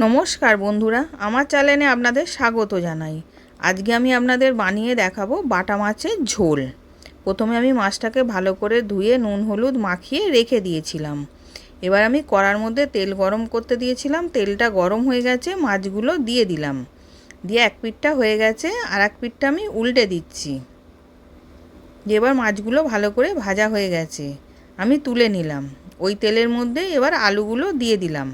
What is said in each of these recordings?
নমস্কার বন্ধুরা, আমার চ্যানেলে আপনাদের স্বাগত জানাই। আজকে আমি আপনাদের বানিয়ে দেখাবো বাটা মাছের ঝোল। প্রথমে আমি মাছটাকে ভালো করে ধুয়ে নুন, হলুদ মাখিয়ে রেখে দিয়েছিলাম। এবার আমি কড়ার মধ্যে তেল গরম করতে দিয়েছিলাম। তেলটা গরম হয়ে গেছে, মাছগুলো দিয়ে দিলাম। দিয়ে এক পিঠটা হয়ে গেছে, আর এক পিঠটা আমি উল্টে দিচ্ছি। দিয়ে এবার মাছগুলো ভালো করে ভাজা হয়ে গেছে, আমি তুলে নিলাম। ওই তেলের মধ্যে এবার আলুগুলো দিয়ে দিলাম।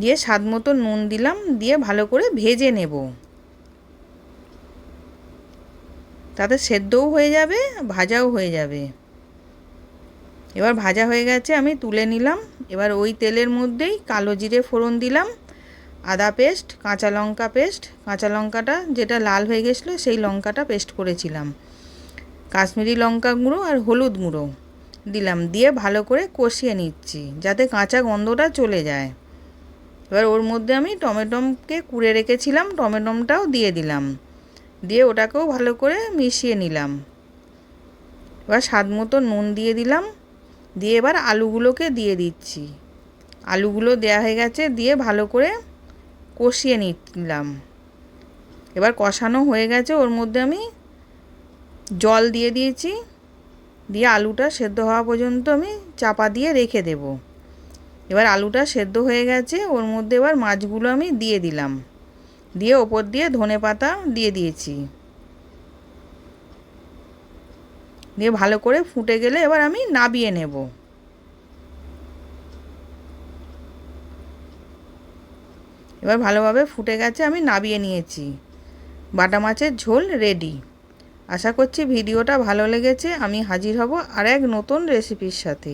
দিয়ে স্বাদ মতো নুন দিলাম, দিয়ে ভালো করে ভেজে নেব। তাতে সেদ্ধও হয়ে যাবে, ভাজাও হয়ে যাবে। এবার ভাজা হয়ে গেছে, আমি তুলে নিলাম। এবার ওই তেলের মধ্যেই কালো জিরে ফোড়ন দিলাম, আদা পেস্ট, কাঁচা লঙ্কা পেস্ট। কাঁচা লঙ্কাটা যেটা লাল হয়ে গেছিল, সেই লঙ্কাটা পেস্ট করেছিলাম। কাশ্মীরি লঙ্কা গুঁড়ো আর হলুদ গুঁড়ো দিলাম, দিয়ে ভালো করে কষিয়ে নিচ্ছি, যাতে কাঁচা গন্ধটা চলে যায়। এবার ওর মধ্যে আমি টমেটোমকে কুড়ে রেখেছিলাম, টমেটোমটাও দিয়ে দিলাম। দিয়ে ওটাকেও ভালো করে মিশিয়ে নিলাম। এবার স্বাদ মতো নুন দিয়ে দিলাম। দিয়ে এবার আলুগুলোকে দিয়ে দিচ্ছি। আলুগুলো দেওয়া হয়ে গেছে, দিয়ে ভালো করে কষিয়ে নিলাম। এবার কষানো হয়ে গেছে, ওর মধ্যে আমি জল দিয়ে দিয়েছি। দিয়ে আলুটা সেদ্ধ হওয়া পর্যন্ত আমি চাপা দিয়ে রেখে দেবো। এবার আলুটা সেদ্ধ হয়ে গেছে, ওর মধ্যে এবার মাছগুলো আমি দিয়ে দিলাম। দিয়ে ওপর দিয়ে ধনে পাতা দিয়ে দিয়েছি। দিয়ে ভালো করে ফুটে গেলে এবার আমি নাবিয়ে নেব। এবার ভালোভাবে ফুটে গেছে, আমি নাবিয়ে নিয়েছি। বাটা মাছের ঝোল রেডি আশা করছি ভিডিওটা ভালো লেগেছে, আমি হাজির হব আর এক নতুন রেসিপির সাথে।